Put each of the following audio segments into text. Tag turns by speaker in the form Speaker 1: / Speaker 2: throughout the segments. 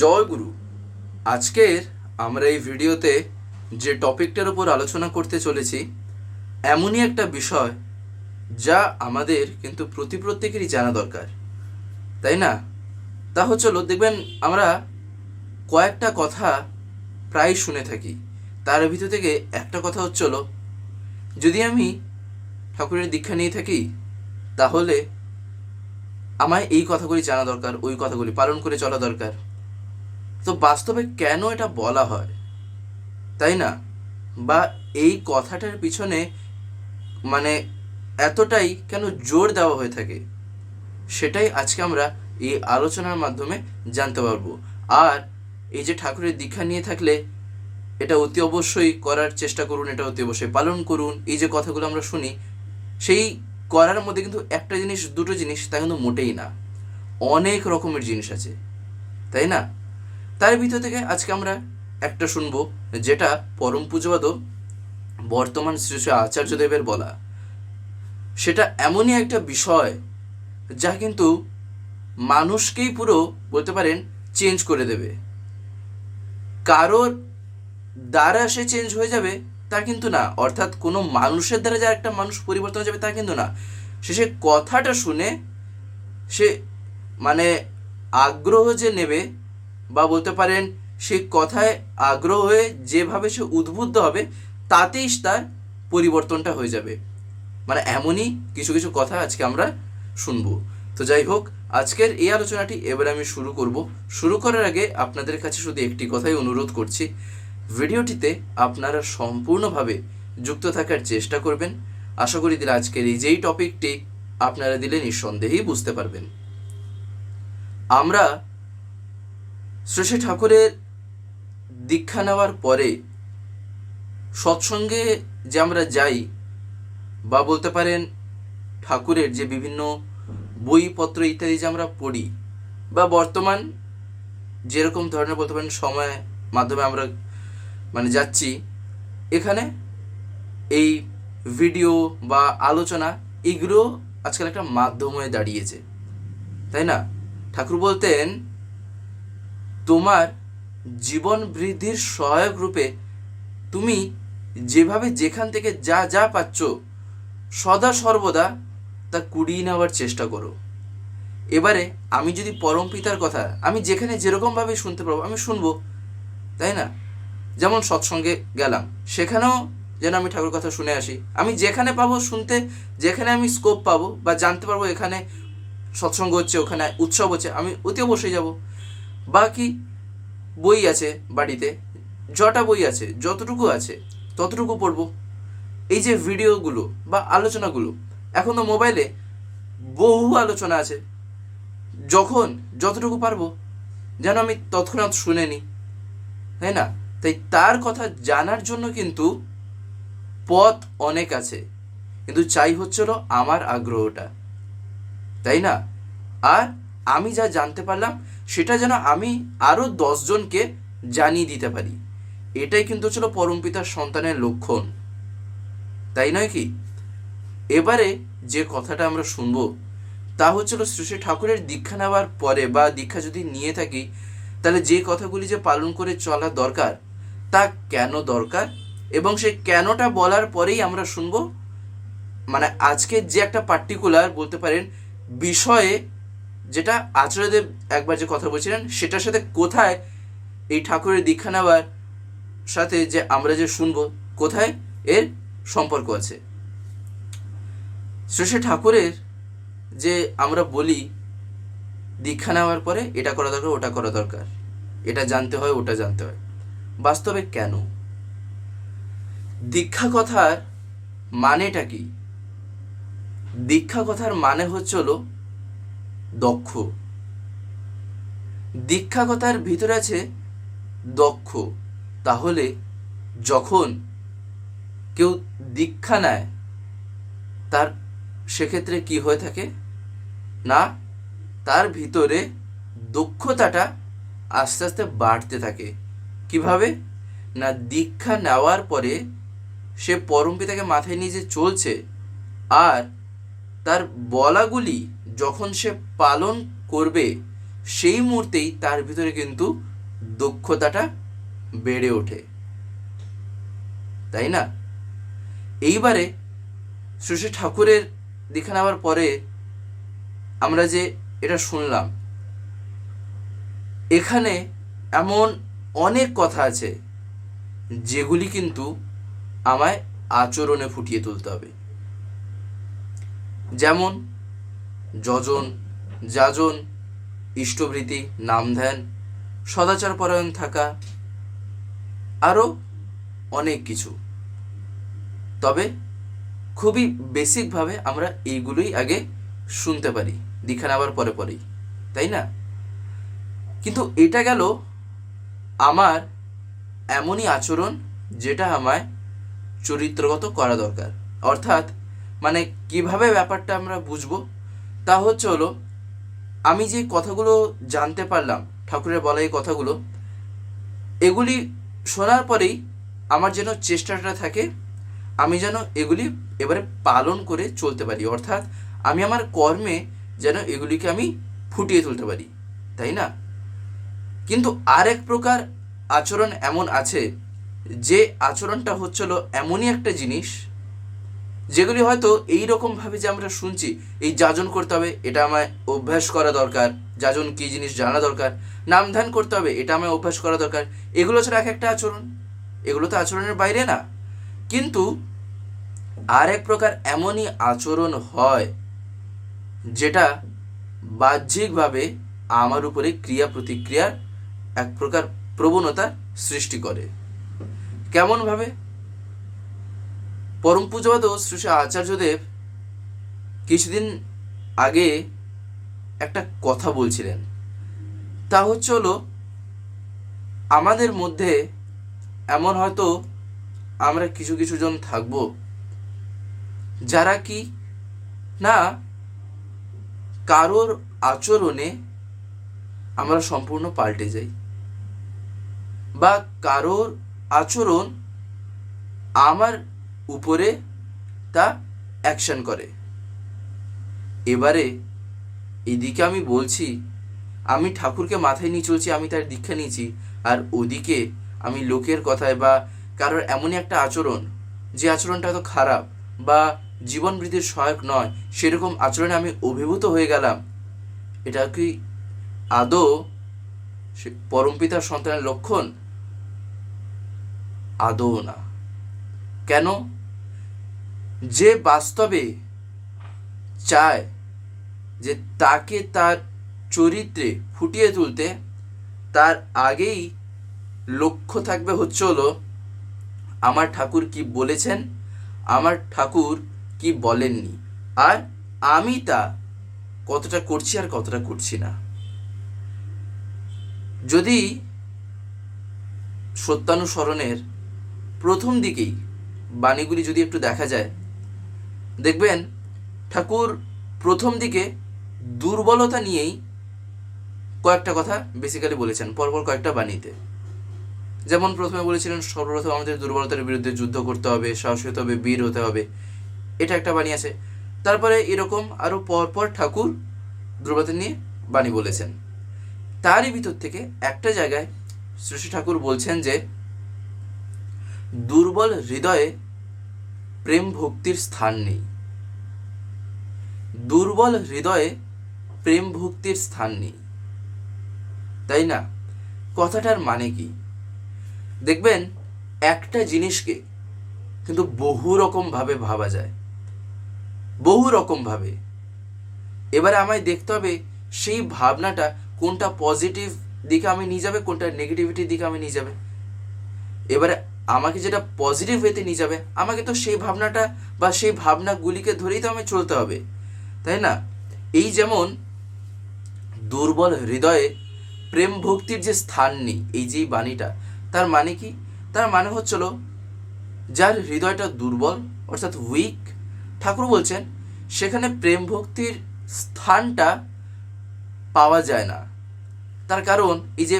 Speaker 1: জয় গুরু। আজকের আমরা এই ভিডিওতে যে টপিকটার উপর আলোচনা করতে চলেছি, এমনই একটা বিষয় যা আমাদের কিন্তু প্রতি প্রত্যেকেরই জানা দরকার। তাই না? তা হচ্ছিল দেখবেন আমরা কয়েকটা কথা প্রায় শুনে থাকি। তার ভিতর থেকে একটা কথা হচ্ছিল যদি আমি ঠাকুরের দীক্ষা নিয়ে থাকি, তাহলে আমায় এই কথাগুলি জানা দরকার, ওই কথাগুলি পালন করে চলা দরকার। তো বাস্তবে কেন এটা বলা হয়? তাই না? বা এই কথাটার পিছনে মানে এতটাই কেন জোর দেওয়া হয়ে থাকে? সেটাই আজকে আমরা এই আলোচনার মাধ্যমে জানতে পারব। আর এই যে ঠাকুরের দীক্ষা নিয়ে থাকলে এটা অতি অবশ্যই করার চেষ্টা করুন, এটা অতি অবশ্যই পালন করুন। এই যে কথাগুলো আমরা শুনি, সেই করার মধ্যে কিন্তু একটা জিনিস, দুটো জিনিস তা কিন্তু মোটেই না। অনেক রকমের জিনিস আছে। তাই না? তার ভিতর থেকে আজকে আমরা একটা শুনব, যেটা পরম পূজবাদ বর্তমান শ্রী শ্রী আচার্যদেবের বলা। সেটা এমনই একটা বিষয় যা কিন্তু মানুষকেই পুরো, বলতে পারেন চেঞ্জ করে দেবে। কারোর দ্বারা সে চেঞ্জ হয়ে যাবে তা কিন্তু না, অর্থাৎ কোনো মানুষের দ্বারা যে একটা মানুষ পরিবর্তন হয়ে যাবে তা কিন্তু না। সে সে কথাটা শুনে সে মানে আগ্রহ যে নেবে বা বলতে পারেন সে কথায় আগ্রহ হয়ে যেভাবে সে উদ্বুদ্ধ হবে, তাতেই তার পরিবর্তনটা হয়ে যাবে। মানে এমনই কিছু কিছু কথা আজকে আমরা শুনব। তো যাই হোক, আজকের এই আলোচনাটি এবার আমি শুরু করব। শুরু করার আগে আপনাদের কাছে শুধু একটি কথাই অনুরোধ করছি, ভিডিওটিতে আপনারা সম্পূর্ণভাবে যুক্ত থাকার চেষ্টা করবেন। আশা করি দিলে আজকের এই যেই টপিকটি আপনারা দিলে নিঃসন্দেহেই বুঝতে পারবেন। আমরা শ্রী শ্রী ঠাকুরের দীক্ষা নেওয়ার পরে সৎসঙ্গে যে আমরা যাই বা বলতে পারেন ঠাকুরের যে বিভিন্ন বইপত্র ইত্যাদি যে আমরা পড়ি বা বর্তমান যেরকম ধরনের বলতে পারেন সময় মাধ্যমে আমরা মানে যাচ্ছি, এখানে এই ভিডিও বা আলোচনা এগুলো আজকাল একটা মাধ্যম হয়ে দাঁড়িয়েছে। তাই না? ঠাকুর বলতেন তোমার জীবন বৃদ্ধির সহায়ক রূপে তুমি যেভাবে যেখান থেকে যা যা পাচ্ছ, সদা সর্বদা তা কুড়িয়ে নেওয়ার চেষ্টা করো। এবারে আমি যদি পরম পিতার কথা, আমি যেখানে যেরকমভাবে শুনতে পারব আমি শুনব, তাই না? যেমন সৎসঙ্গে গেলাম, সেখানেও যেন আমি ঠাকুর কথা শুনে আসি। আমি যেখানে পাবো শুনতে, যেখানে আমি স্কোপ পাবো বা জানতে পারব, এখানে সৎসঙ্গ হচ্ছে, ওখানে উৎসব হচ্ছে, আমি অতি অবশ্যই যাব। বাকি বই আছে বাড়িতে, যটা বই আছে, যতটুকু আছে, ততটুকু পড়ব। এই যে ভিডিওগুলো বা আলোচনাগুলো, এখন তো মোবাইলে বহু আলোচনা আছে। যখন যতটুকু পারব, যেন আমি তৎক্ষণাৎ শুনে নিই। তাই না? তাই তার কথা জানার জন্য কিন্তু পথ অনেক আছে। কিন্তু চাই হচ্ছিল আমার আগ্রহটা। তাই না? আর আমি যা জানতে পারলাম সেটা যেন আমি আরও দশজনকে জানিয়ে দিতে পারি। এটাই কিন্তু ছিল পরমপিতার সন্তানের লক্ষণ। তাই নয় কি? এবারে যে কথাটা আমরা শুনব, তা হচ্ছিল শ্রী শ্রী ঠাকুরের দীক্ষা নেওয়ার পরে বা দীক্ষা যদি নিয়ে থাকি, তাহলে যে কথাগুলি যে পালন করে চলা দরকার, তা কেন দরকার? এবং সেই কেনটা বলার পরেই আমরা শুনব মানে আজকে যে একটা পার্টিকুলার বলতে পারেন বিষয়ে যেটা আচার্যদেব একবার যে কথা বলছিলেন, সেটার সাথে কোথায় এই ঠাকুরের দীক্ষা নেওয়ার সাথে যে আমরা যে শুনব, কোথায় এর সম্পর্ক আছে? শ্রী ঠাকুরের যে আমরা বলি, দীক্ষা নেওয়ার পরে এটা করা দরকার, ওটা করা দরকার। এটা জানতে হয়, ওটা জানতে হয়। বাস্তবে কেন? দীক্ষা কথার মানেটা কি? দীক্ষা কথার মানে হচ্ছে হলো দক্ষ। দীক্ষা কথার ভিতরে আছে দক্ষ। তাহলে যখন কেউ দীক্ষা নেয়, তার সেক্ষেত্রে কি হয়ে থাকে? না, তার ভিতরে দক্ষতাটা আস্তে আস্তে বাড়তে থাকে। কীভাবে? না, দীক্ষা নেওয়ার পরে সে পরম পিতাকে মাথায় নিয়ে যে চলছে, আর তার বলাগুলি যখন সে পালন করবে, সেই মুহূর্তেই তার ভিতরে কিন্তু দক্ষতাটা বেড়ে ওঠে। তাই না? এইবারে শ্রী ঠাকুরের দীক্ষা নেওয়ার পরে আমরা যে এটা শুনলাম, এখানে এমন অনেক কথা আছে যেগুলি কিন্তু আমায় আচরণে ফুটিয়ে তুলতে হবে। যেমন যজন, যাজন ইষ্টভৃতি নাম ধ্যান সদাচার পরায়ণ থাকা, আরও অনেক কিছু। তবে খুবই বেসিকভাবে আমরা এইগুলোই আগে শুনতে পারি দীক্ষা নেওয়ার পরে পরেই তাই না? কিন্তু এটা গেল আমার এমনই আচরণ যেটা আমায় চরিত্রগত করা দরকার। অর্থাৎ মানে কীভাবে ব্যাপারটা আমরা বুঝব তা হচ্ছে হলো, আমি যে কথাগুলো জানতে পারলাম, ঠাকুরের বলা এই কথাগুলো, এগুলি শোনার পরেই আমার যেন চেষ্টাটা থাকে, আমি যেন এগুলি এবারে পালন করে চলতে পারি। অর্থাৎ আমি আমার কর্মে যেন এগুলিকে আমি ফুটিয়ে তুলতে পারি, তাই না? কিন্তু আরেক প্রকার আচরণ এমন আছে, যে আচরণটা হচ্ছিল এমনই একটা জিনিস যেগুলি হয়তো এই রকমভাবে যে আমরা শুনছি, এই যাজন করতে হবে, এটা আমায় অভ্যাস করা দরকার, যাজন কী জিনিস জানা দরকার নাম ধ্যান করতে হবে, এটা আমায় অভ্যাস করা দরকার, এগুলো ছাড়া এক একটা আচরণ, এগুলো তো আচরণের বাইরে না। কিন্তু আর এক প্রকার এমনই আচরণ হয়, যেটা বাহ্যিকভাবে আমার উপরে ক্রিয়া প্রতিক্রিয়ার এক প্রকার প্রবণতা সৃষ্টি করে। কেমনভাবে? পরম পূজবাদ শ্রী আচার্যদেব কিছুদিন আগে একটা কথা বলছিলেন। তা হচ্ছে হলো, আমাদের মধ্যে এমন হয়তো আমরা কিছু কিছু জন থাকব, যারা কি না কারোর আচরণে আমরা সম্পূর্ণ পাল্টে যাই বা কারোর আচরণ আমার উপরে তা অ্যাকশন করে। এবারে এদিকে আমি বলছি, আমি ঠাকুরকে মাথায় নিয়ে চলছি, আমি তার দীক্ষা নিয়েছি। আর ওদিকে আমি লোকের কথায় বা কারোর এমনই একটা আচরণ, যে আচরণটা এত খারাপ বা জীবন বৃদ্ধির সহায়ক নয়, সেরকম আচরণে আমি অভিভূত হয়ে গেলাম। এটা কি আদৌ সে পরমপিতার সন্তানের লক্ষণ? আদৌ না। কেন? যে বাস্তবে চায় যে তাকে তার চরিত্রে ফুটিয়ে তুলতে, তার আগেই লক্ষ্য থাকবে হচ্ছে হলো, আমার ঠাকুর কি বলেছেন? আমার ঠাকুর কি বলেননি? আর আমি তা কতটা করছি আর কতটা করছি না? যদি সত্যানুসরণের প্রথম দিকেই বাণীগুলি যদি একটু দেখা যায়, দেখবেন ঠাকুর প্রথম দিকে দুর্বলতা নিয়েই কয়েকটা কথা বেসিক্যালি বলেছেন, পরপর কয়েকটা বাণীতে। যেমন প্রথমে বলেছিলেন, সর্বপ্রথম আমাদের দুর্বলতার বিরুদ্ধে যুদ্ধ করতে হবে, সাহসী হতে হবে, বীর হতে হবে। এটা একটা বাণী আছে। তারপরে এরকম আরও পরপর ঠাকুর দুর্বলতা নিয়ে বাণী বলেছেন। তারই ভিতর থেকে একটা জায়গায় শ্রী ঠাকুর বলছেন যে, দুর্বল হৃদয়ে প্রেম ভক্তির স্থান নেই। দুর্বল হৃদয়ে প্রেম ভক্তির স্থান নেই। তাই না? কথাটার মানে কি? দেখবেন, একটা জিনিসকে কিন্তু বহু রকমভাবে ভাবা যায়। বহু রকমভাবে এবারে আমায় দেখতে হবে সেই ভাবনাটা কোনটা পজিটিভ দিকে আমি নিয়ে যাবে, কোনটা নেগেটিভিটির দিকে আমি নিয়ে যাবে। এবারে আমাকে যেটা পজিটিভ ওয়েতে নিয়ে যাবে, আমাকে তো সেই ভাবনাটা বা সেই ভাবনাগুলিকে ধরেই তো আমি চলতে হবে, তাই না? এই যেমন দুর্বল হৃদয়ে প্রেম ভক্তির যে স্থান নেই, এই যে বাণীটা, তার মানে কি? তার মানে হচ্ছিল যার হৃদয়টা দুর্বল, অর্থাৎ উইক ঠাকুর বলছেন, সেখানে প্রেম ভক্তির স্থানটা পাওয়া যায় না। তার কারণ এই যে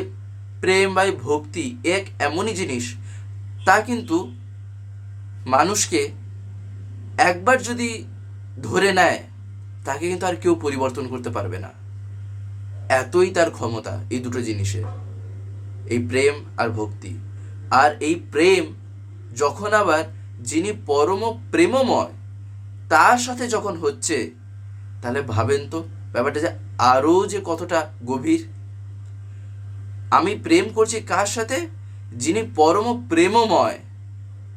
Speaker 1: প্রেম বা ভক্তি এক এমনই জিনিস তা কিন্তু মানুষকে একবার যদি ধরে নেয়, তাকে কিন্তু আর কেউ পরিবর্তন করতে পারবে না। এতই তার ক্ষমতা এই দুটো জিনিসের, এই প্রেম আর ভক্তি। আর এই প্রেম যখন আবার যিনি পরম প্রেমময়, তার সাথে যখন হচ্ছে, তাহলে ভাবেন তো, ব্যাপারটা যে আরও যে কতটা গভীর। আমি প্রেম করছি কার সাথে? যিনি পরম প্রেমময়,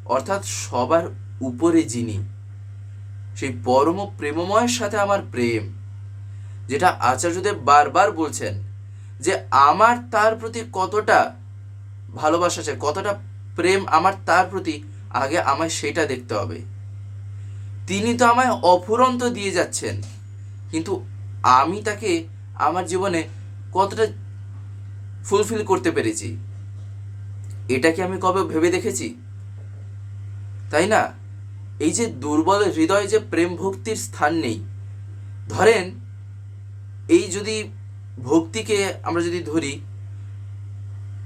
Speaker 1: অর্থাৎ সবার উপরে যিনি, সেই পরম প্রেমময়ের সাথে আমার প্রেম, যেটা আচার্যদেব বারবার বলছেন যে আমার তার প্রতি কতটা ভালোবাসা আছে, কতটা প্রেম আমার তার প্রতি, আগে আমায় সেটা দেখতে হবে। তিনি তো আমায় অফুরন্ত দিয়ে যাচ্ছেন, কিন্তু আমি তাকে আমার জীবনে কতটা ফুলফিল করতে পেরেছি। এটা কি আমি কবে ভেবে দেখেছি? তাই না? এই যে দুর্বল হৃদয় যে প্রেম ভক্তির স্থান নেই। ধরেন, এই যদি ভক্তিকে আমরা যদি ধরি,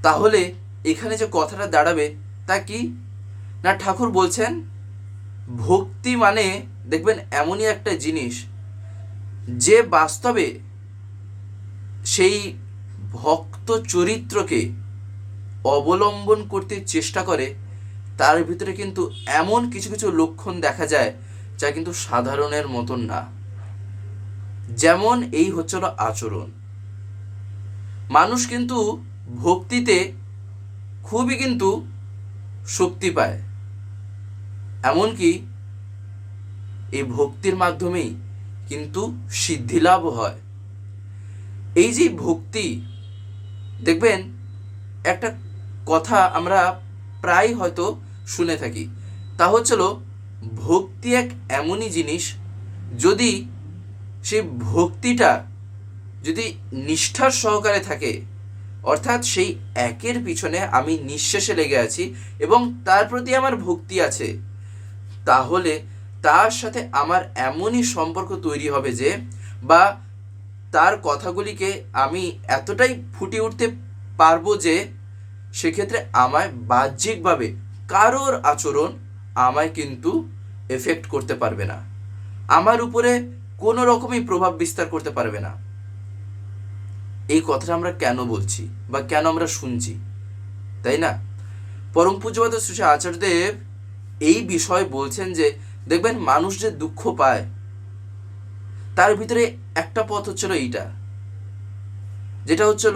Speaker 1: তাহলে এখানে যে কথাটা দাঁড়াবে তা কি? না ঠাকুর বলছেন, ভক্তি মানে দেখবেন এমনই একটা জিনিস, যে বাস্তবে সেই ভক্ত চরিত্রকে অবলম্বন করতে চেষ্টা করে, তার ভিতরে কিন্তু এমন কিছু কিছু লক্ষণ দেখা যায় যা কিন্তু সাধারণের মতন না। যেমন এই হচ্ছিল আচরণ। মানুষ কিন্তু ভক্তিতে খুবই কিন্তু শক্তি পায়। এমনকি এই ভক্তির মাধ্যমেই কিন্তু সিদ্ধিলাভ হয়। এই যে ভক্তি, দেখবেন একটা কথা আমরা প্রায় হয়তো শুনে থাকি। তা হচ্ছিল, ভক্তি এক এমনই জিনিস, যদি সেই ভক্তিটা যদি নিষ্ঠার সহকারে থাকে, অর্থাৎ সেই একের পিছনে আমি নিঃশ্বাসে লেগে আছি এবং তার প্রতি আমার ভক্তি আছে, তাহলে তার সাথে আমার এমনই সম্পর্ক তৈরি হবে যে, বা তার কথাগুলিকে আমি এতটাই ফুটে উঠতে পারব যে সেক্ষেত্রে আমায় বাহ্যিকভাবে কারোর আচরণ আমায় কিন্তু এফেক্ট করতে পারবে না। আমার উপরে কোনো রকমই প্রভাব বিস্তার করতে পারবে না। এই কথাটা আমরা কেন বলছি বা কেন আমরা শুনছি, তাই না? পরম পূজ্যপাত শ্রী আচার্যদেব এই বিষয় বলছেন যে, দেখবেন মানুষ যে দুঃখ পায়, তার ভিতরে একটা পথ হচ্ছিল এইটা। যেটা হচ্ছিল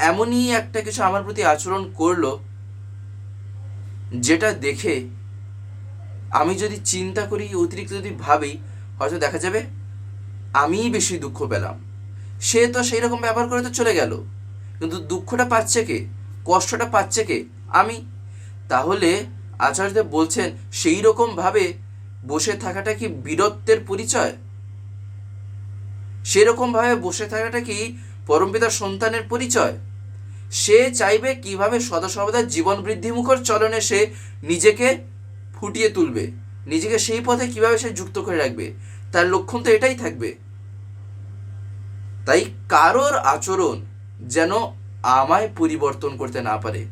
Speaker 1: এমনই একটা কিছু আমার প্রতি আচরণ করল, যেটা দেখে আমি যদি চিন্তা করি, অতিরিক্ত যদি ভাবি, হয়তো দেখা যাবে আমিই বেশি দুঃখ পেলাম। সে তো সেই রকম ব্যবহার করে তো চলে গেল। কিন্তু দুঃখটা পাচ্ছে কে? কষ্টটা পাচ্ছে কে? আমি? তাহলে আচার্যদেব বলছেন, সেই রকম ভাবে বসে থাকাটা কি বীরত্বের পরিচয়? সেরকম ভাবে বসে থাকাটা কি পরমপিতার সন্তানের পরিচয়? সে চাইবে কীভাবে সদা সর্বদা জীবন বৃদ্ধিমুখর চলনে সে নিজেকে ফুটিয়ে তুলবে, নিজেকে সেই পথে কীভাবে সে যুক্ত করে রাখবে, তার লক্ষণ তো এটাই থাকবে। তাই কারোর আচরণ যেন আমায় পরিবর্তন করতে না পারে।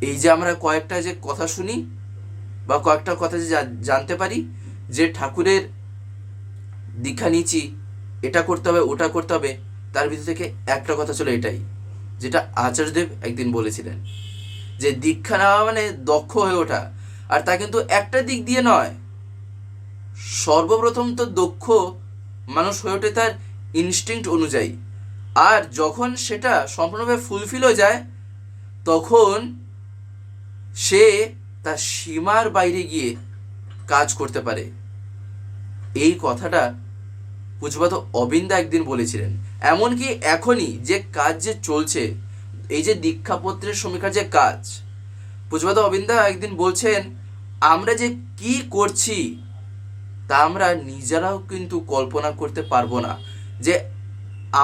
Speaker 1: এই যে আমরা কয়েকটা যে কথা শুনি বা কয়েকটা কথা যে জানতে পারি, যে ঠাকুরের দীক্ষা নিচ্ছি এটা করতে হবে, ওটা করতে হবে, তার ভিতর থেকে একটা কথা ছিল এটাই। যেটা আচার্যদেব একদিন বলেছিলেন যে দীক্ষা নেওয়া মানে দক্ষ হয়ে ওঠা। আর তা কিন্তু একটা দিক দিয়ে নয়। সর্বপ্রথম তো দক্ষ মানুষ হয়ে ওঠে তার ইনস্টিংক্ট অনুযায়ী। আর যখন সেটা সম্পূর্ণভাবে ফুলফিল হয়ে যায়, তখন সে তার সীমার বাইরে গিয়ে কাজ করতে পারে। এই কথাটা পুজপাত অবিন্দা একদিন বলেছিলেন। এমনকি এখনই যে কাজ যে চলছে, এই যে দীক্ষাপত্রের সমীক্ষার যে কাজ পুজপাত অবিন্দা একদিন বলছেন, আমরা যে কি করছি, তা আমরা নিজেরাও কিন্তু কল্পনা করতে পারব না। যে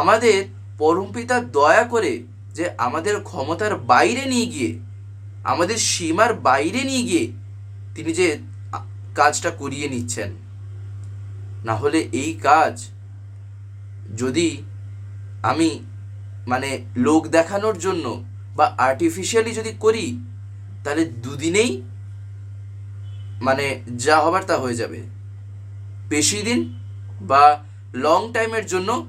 Speaker 1: আমাদের পরমপিতা দয়া করে যে আমাদের ক্ষমতার বাইরে নিয়ে গিয়ে, আমাদের সীমার বাইরে নিয়ে গিয়ে তিনি যে কাজটা করিয়ে নিচ্ছেন। না হলে এই কাজ যদি আমি মানে লোক দেখানোর জন্য বা আর্টিফিশিয়ালি যদি করি, তাহলে দুদিনেই মানে যা হবার তা হয়ে যাবে। বেশি দিন বা লং টাইমের জন্য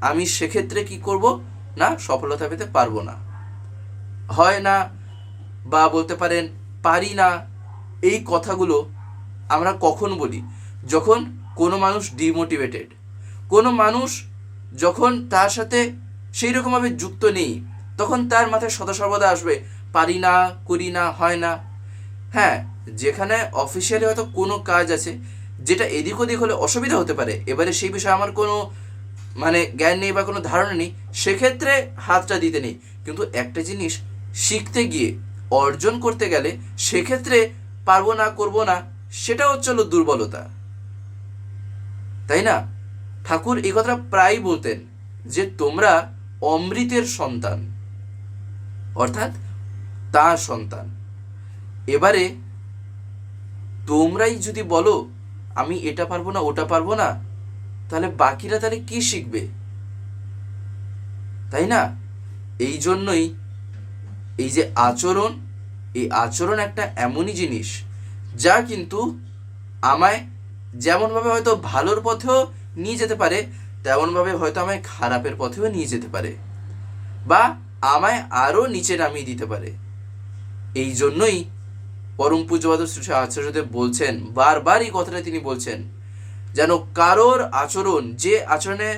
Speaker 1: আমি সেক্ষেত্রে কি করব না সফলতা পেতে পারব না। হয় না বা বলতে পারেন পারি না, এই কথাগুলো আমরা কখন বলি? যখন কোনো মানুষ ডিমোটিভেটেড কোনো মানুষ যখন তার সাথে সেই রকমভাবে যুক্ত নেই, তখন তার মাথায় সদা সর্বদা আসবে, পারি না, করি না, হয় না। হ্যাঁ যেখানে অফিসিয়ালি হয়তো কোনো কাজ আছে, যেটা এদিক ওদিক হলে অসুবিধা হতে পারে। এবারে সেই বিষয়ে আমার কোনো মানে জ্ঞান নেই বা কোনো ধারণা নেই, সেক্ষেত্রে হাতটা দিতে নেই। কিন্তু একটা জিনিস শিখতে গিয়ে, অর্জন করতে গেলে সেক্ষেত্রে পারব না, করব না সেটা হচ্ছে হলো দুর্বলতা। তাই না? ঠাকুর এই কথাটা প্রায়ই বলতেন যে তোমরা অমৃতের সন্তান, অর্থাৎ তার সন্তান। এবারে তোমরাই যদি বলো, আমি এটা পারব না, ওটা পারব না, তাহলে বাকিরা তাহলে কি শিখবে? তাই না? এই জন্যই এই যে আচরণ, এই আচরণ একটা এমনই জিনিস, যা কিন্তু আমায় যেমনভাবে হয়তো ভালোর পথেও নিয়ে যেতে পারে, তেমনভাবে হয়তো আমায় খারাপের পথেও নিয়ে যেতে পারে। বা আমায় আরও নিচে নামিয়ে দিতে পারে। এই জন্যই পরম পূজ্যবাদ শ্রী শ্রী আচার্যদেব বলছেন বারবার এই কথাটা তিনি বলছেন, যেন কারোর আচরণ, যে আচরণে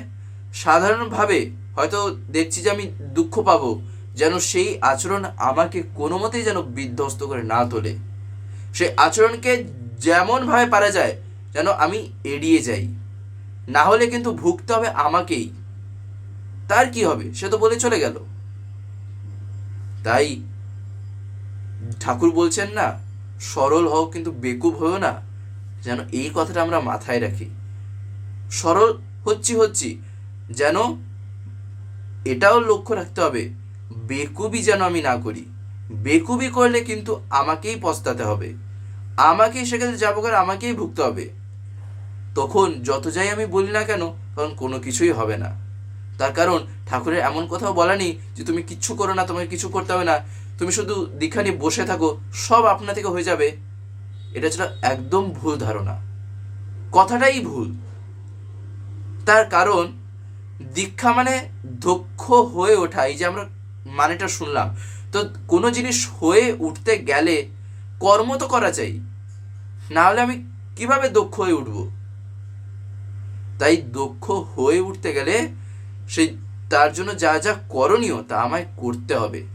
Speaker 1: সাধারণভাবে হয়তো দেখছি যে আমি দুঃখ পাবো, যেন সেই আচরণ আমাকে কোনো মতেই যেন বিধ্বস্ত করে না তোলে। সেই আচরণকে যেমনভাবে পারা যায়, যেন আমি এড়িয়ে যাই। না হলে কিন্তু ভুগতে হবে আমাকেই। তার কি হবে? সে তো বলে চলে গেল। তাই ঠাকুর বলছেন না, সরল হও কিন্তু বেকুব হও না, যেন এই কথাটা আমরা মাথায় রাখি। সরল হচ্ছি হচ্ছি, যেন এটাও লক্ষ্য রাখতে হবে বেকুবি যেন আমি না করি। বেকুবি করলে কিন্তু আমাকেই পস্তাতে হবে। আমাকেই সেক্ষেত্রে যাব করে আমাকেই ভুগতে হবে। তখন যত যাই আমি বলি না কেন, তখন কোনো কিছুই হবে না। তার কারণ, ঠাকুরের এমন কথাও বলা নেই যে, তুমি কিচ্ছু করো না, তোমাকে কিছু করতে হবে না। তুমি শুধু দীক্ষা নিয়ে বসে থাকো, সব আপনা থেকে হয়ে যাবে। এটা ছিল একদম ভুল ধারণা। কথাটাই ভুল। তার কারণ, দীক্ষা মানে দক্ষ হয়ে ওঠা, এই যে আমরা মানেটা শুনলাম। তো কোনো জিনিস হয়ে উঠতে গেলে কর্ম তো করা চাই। না হলে আমি কীভাবে দক্ষ হয়ে উঠব? তাই দক্ষ হয়ে উঠতে গেলে সেই, তার জন্য যা যা করণীয় তা আমায় করতে হবে।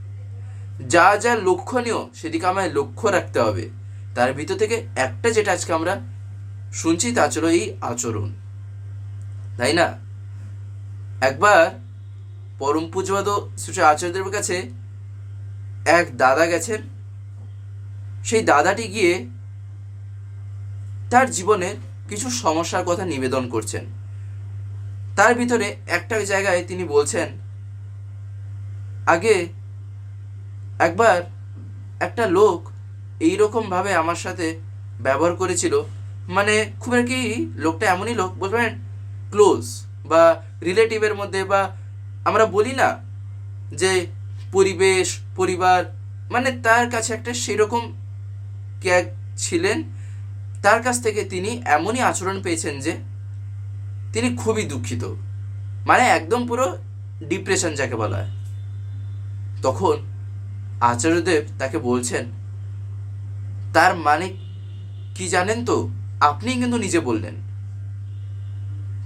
Speaker 1: যা যা লক্ষণীয় সেদিকে আমায় লক্ষ্য রাখতে হবে। তার ভিতর থেকে একটা যেটা আজকে আমরা শুনছি তা ছিল এই আচরণ। তাই না? একবার পরম পূজবাদ শ্রী আচার্যদেবের কাছে এক দাদা গেছেন। সেই দাদাটি গিয়ে তার জীবনের কিছু সমস্যার কথা নিবেদন করছেন। তার ভিতরে একটা জায়গায় তিনি বলছেন, আগে একবার একটা লোক এই ভাবে আমার সাথে ব্যবহার করেছিল। মানে খুব আর কি লোকটা এমনই লোক, বলতে পারেন ক্লোজ বা রিলেটিভের মধ্যে বা আমরা বলি না যে পরিবেশ, পরিবার মানে তার কাছে একটা সেরকম ক্যাগ ছিলেন তার কাছ থেকে তিনি এমনই আচরণ পেয়েছেন যে তিনি খুবই দুঃখিত। মানে একদম পুরো ডিপ্রেশন যাকে বলা হয়। তখন আচার্যদেব তাকে বলছেন, তার মানে কি জানেন তো? আপনি কিন্তু নিজে বললেন।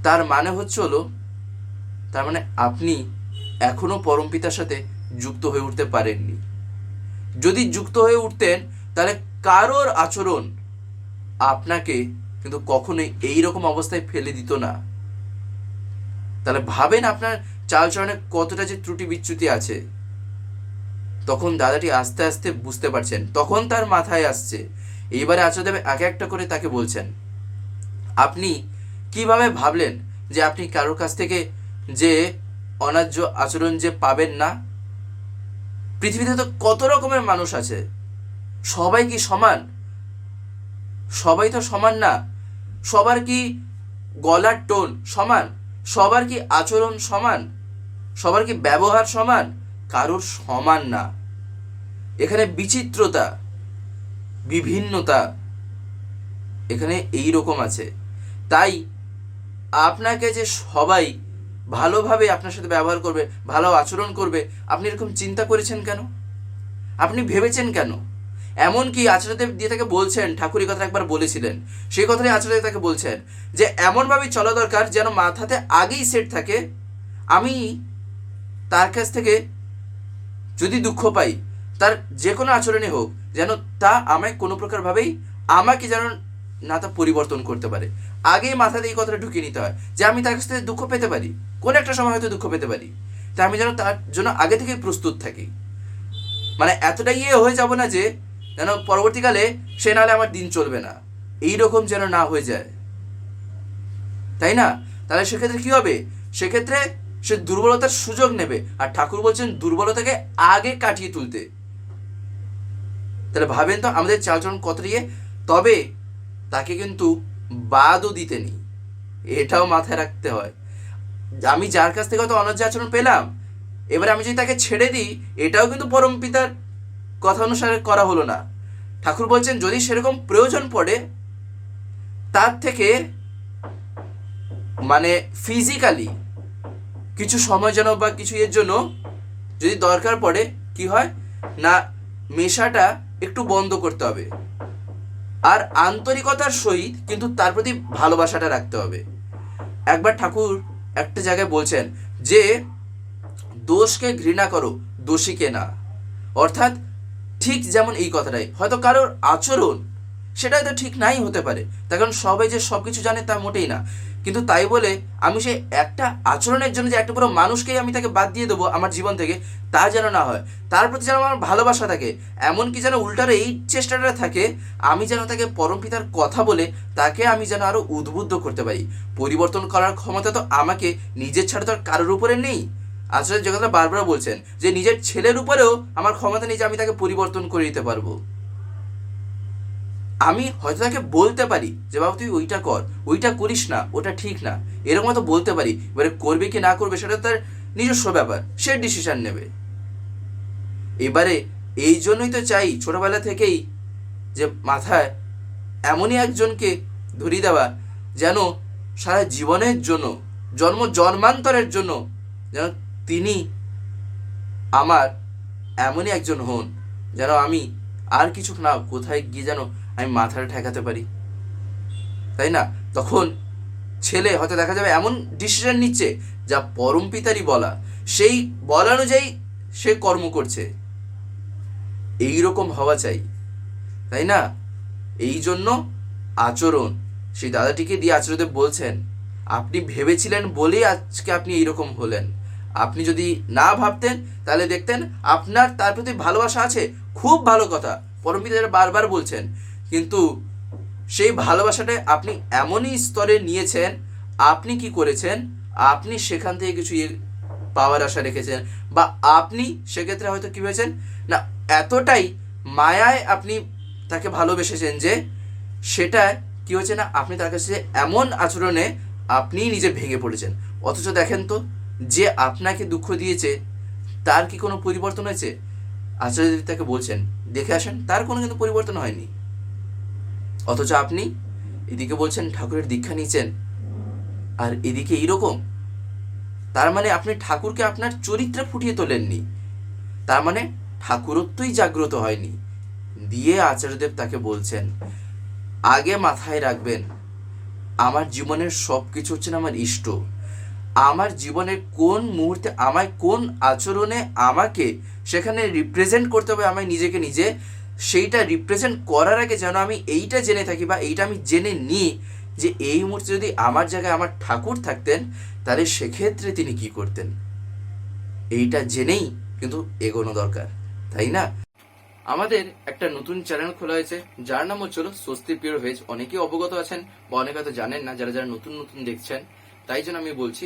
Speaker 1: তার মানে হচ্ছে হলো, তার মানে আপনি এখনও পরমপিতার সাথে যুক্ত হয়ে উঠতে পারেননি। যদি যুক্ত হয়ে উঠতেন, তাহলে কারোর আচরণ আপনাকে কিন্তু কখনোই এই রকম অবস্থায় ফেলে দিত না। তাহলে ভাবেন আপনার চালচরণে কতটা যে ত্রুটি বিচ্যুতি আছে। তখন দাদাটি আস্তে আস্তে বুঝতে পারছেন, তখন তার মাথায় আসছে। এইবারে আচার্যদেব এক একটা করে তাকে বলছেন, আপনি কীভাবে ভাবলেন যে আপনি কারোর কাছ থেকে যে অন্যায্য আচরণ যে পাবেন না? পৃথিবীতে তো কত রকমের মানুষ আছে। সবাই কি সমান? সবাই তো সমান না। সবার কি গলার টোন সমান? সবার কি আচরণ সমান? সবার কি ব্যবহার সমান? কারোর সমান না। এখানে বিচিত্রতা, বিভিন্নতা এখানে এই রকম আছে। তাই আপনাকে যে সবাই ভালোভাবে আপনার সাথে ব্যবহার করবে, ভালো আচরণ করবে, আপনি এরকম চিন্তা করেছেন কেন? আপনি ভেবেছেন কেন? এমনকি আচার্যদেব দিয়ে তাকে বলছেন ঠাকুর এই কথা একবার বলেছিলেন, সেই কথাই আচার্যদেব তাকে বলছেন, যে এমনভাবেই চলা দরকার যেন মাথাতে আগেই সেট থাকে, আমি তার কাছ থেকে যদি দুঃখ পাই, তার যে কোনো আচরণে হোক, যেন তা আমায় কোনো প্রকারভাবেই আমাকে যেন না তা পরিবর্তন করতে পারে। আগেই মাথাতে এই কথাটা ঢুকিয়ে নিতে হয়, যে আমি তার কাছ থেকে দুঃখ পেতে পারি, কোন একটা সময় হয়তো দুঃখ পেতে পারি, তা আমি যেন তার জন্য আগে থেকে প্রস্তুত থাকি। মানে এতটাই ইয়ে হয়ে যাব না যে যেন পরবর্তীকালে সে নাহলে আমার দিন চলবে না। এই রকম যেন না হয়ে যায়। তাই না? তাহলে সেক্ষেত্রে কি হবে? সেক্ষেত্রে সে দুর্বলতার সুযোগ নেবে। আর ঠাকুর বলছেন দুর্বলতাকে আগে কাটিয়ে তুলতে। তাহলে ভাবেন তো, আমাদের চালচলন কত ইয়ে তবে তাকে কিন্তু বাদও দিতে নেই। এটাও মাথায় রাখতে হয়। আমি যার কাছ থেকে হয়তো অনর্য আচরণ পেলাম, এবারে আমি যদি তাকে ছেড়ে দিই, এটাও কিন্তু পরম পিতার কথা অনুসারে করা হলো না। ঠাকুর বলছেন, যদি সেরকম প্রয়োজন পড়ে, তার থেকে মানে ফিজিক্যালি কিছু সময় যেন বা কিছু এর জন্য যদি দরকার পড়ে, কি হয়? না, মেশাটা একটু বন্ধ করতে হবে। আর আন্তরিকতার সহিত কিন্তু তার প্রতি ভালোবাসাটা রাখতে হবে। একবার ঠাকুর একটা জায়গায় বলছেন যে, দোষকে ঘৃণা করো, দোষীকে না। অর্থাৎ ঠিক যেমন এই কথাটাই। হয়তো কারোর আচরণ সেটা হয়তো ঠিক নাই হতে পারে। তার কারণ সবাই যে সব কিছু জানে তা মোটেই না। কিন্তু তাই বলে আমি সেই একটা আচরণের জন্য যে একটা পুরো মানুষকেই আমি তাকে বাদ দিয়ে দেবো আমার জীবন থেকে, তা যেন না হয়। তার প্রতি যেন আমার ভালোবাসা থাকে এমনকি যেন উল্টার এই চেষ্টাটা থাকে, আমি যেন তাকে পরমপিতার কথা বলে তাকে আমি যেন আরও উদ্বুদ্ধ করতে পারি। পরিবর্তন করার ক্ষমতা তো আমাকে, নিজের ছাড়া তো আর কারোর উপরে নেই। আসলে যে বারবার বলছেন যে নিজের ছেলের উপরেও আমার ক্ষমতা নেই যে আমি তাকে পরিবর্তন করে দিতে পারব। আমি হয়তো তাকে বলতে পারি যে, বাবা, তুই ওইটা কর, ওইটা করিস না, ওটা ঠিক না। এরকম হয়তো বলতে পারি। এবারে করবে কি না করবে সেটা তার নিজস্ব ব্যাপার, সে ডিসিশন নেবে। এবারে এই জন্যই তো চাই ছোটবেলা থেকেই যে মাথায় এমনই একজনকে ধরিয়ে দেওয়া যেন সারা জীবনের জন্য, জন্ম জন্মান্তরের জন্য যেন তিনি আমার এমনই একজন হন যেন আমি আর কিছু না কোথায় গিয়ে যেন আমি মাথাটা ঠেকাতে পারি। তাই না? তখন ছেলে হয়তো দেখা যাবে এমন ডিসিশন নিচ্ছে যা পরম পিতারই বলা। সেই বলা অনুযায়ী সে কর্ম করছে। এই রকম হওয়া চাই। তাই না? এই জন্য আচরণ। সেই দাদাটিকে দিয়ে আচরণদেব বলছেন, আপনি ভেবেছিলেন বলেই আজকে আপনি এইরকম হলেন। আপনি যদি না ভাবতেন, তাহলে দেখতেন আপনার তার প্রতি ভালোবাসা আছে, খুব ভালো কথা। পরমপিতা বারবার বলছেন, কিন্তু সেই ভালোবাসাটা আপনি এমনই স্তরে নিয়েছেন, আপনি কি করেছেন? আপনি সেখান থেকে কিছু পাওয়ার আশা রেখেছেন বা আপনি সেক্ষেত্রে হয়তো কী হয়েছেন? না, এতটাই মায়ায় আপনি তাকে ভালোবেসেছেন যে সেটা কি হচ্ছে না, আপনি তার কাছে এমন আচরণে আপনিই নিজে ভেঙে পড়েছেন। অথচ দেখেন তো যে আপনাকে দুঃখ দিয়েছে, তার কি কোনো পরিবর্তন হয়েছে? আচার্যদেব তাকে বলছেন, দেখে আসেন, তার কোনো কিন্তু পরিবর্তন হয়নি। অথচ আপনি এদিকে বলছেন, ঠাকুরের দীক্ষা নিয়েছেন। আর এদিকে এইরকম, তার মানে আপনি ঠাকুরকে আপনার চরিত্রে ফুটিয়ে তোলেননি। তার মানে ঠাকুরত্বই জাগ্রত হয়নি। দিয়ে আচার্যদেব তাকে বলছেন, আগে মাথায় রাখবেন, আমার জীবনের সব কিছু হচ্ছে না আমার ইষ্ট। আমার জীবনের কোন মুহূর্তে, আমায় কোন আচরণে আমাকে সেখানে রিপ্রেজেন্ট করতে হবে, আমায় নিজেকে নিজে সেইটা রিপ্রেজেন্ট করার আগে যেন আমি এইটা জেনে থাকি বা এইটা আমি জেনে নিই যে এই মুহূর্তে যদি আমার জায়গায় আমার ঠাকুর থাকতেন, তাহলে সেক্ষেত্রে তিনি কি করতেন? এইটা জেনেই কিন্তু এগোনো দরকার, তাই না? আমাদের একটা নতুন চ্যানেল খোলা হয়েছে, যার নাম হচ্ছিল স্বস্তি পিওর ভেজ অনেকেই অবগত আছেন বা অনেকে হয়তো জানেন না, যারা যারা নতুন নতুন দেখছেন, তাই জন্য আমি বলছি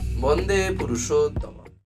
Speaker 1: বন্দে পুরুষোত্তম।